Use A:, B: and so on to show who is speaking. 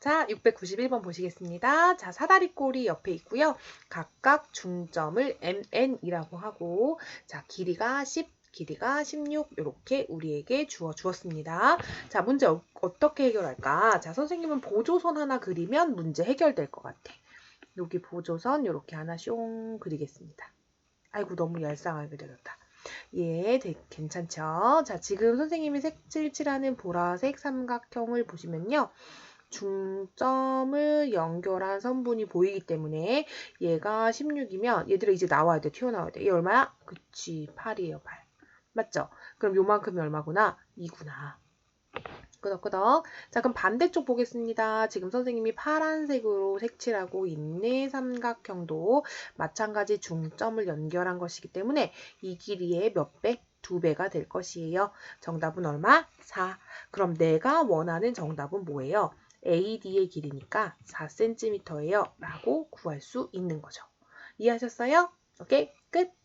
A: 자, 691번 보시겠습니다. 자, 사다리 꼬리 옆에 있고요. 각각 중점을 MN이라고 하고 자, 길이가 10, 길이가 16 이렇게 우리에게 주어 주었습니다. 자, 문제 어, 어떻게 해결할까? 자, 선생님은 보조선 하나 그리면 문제 해결될 것 같아. 여기 보조선 이렇게 하나 숑 그리겠습니다. 아이고 너무 얄쌍하게 그려졌다. 예, 네, 괜찮죠? 자, 지금 선생님이 색칠칠하는 보라색 삼각형을 보시면요. 중점을 연결한 선분이 보이기 때문에 얘가 16이면 얘들아 이제 나와야 돼. 튀어나와야 돼. 얘 얼마야? 그치, 8이에요, 8. 맞죠? 그럼 요만큼이 얼마구나? 2구나. 끄덕끄덕. 자, 그럼 반대쪽 보겠습니다. 지금 선생님이 파란색으로 색칠하고 있는 삼각형도 마찬가지 중점을 연결한 것이기 때문에 이 길이의 몇 배? 두 배가 될 것이에요. 정답은 얼마? 4. 그럼 내가 원하는 정답은 뭐예요? AD의 길이니까 4cm예요. 라고 구할 수 있는 거죠. 이해하셨어요? 오케이, 끝!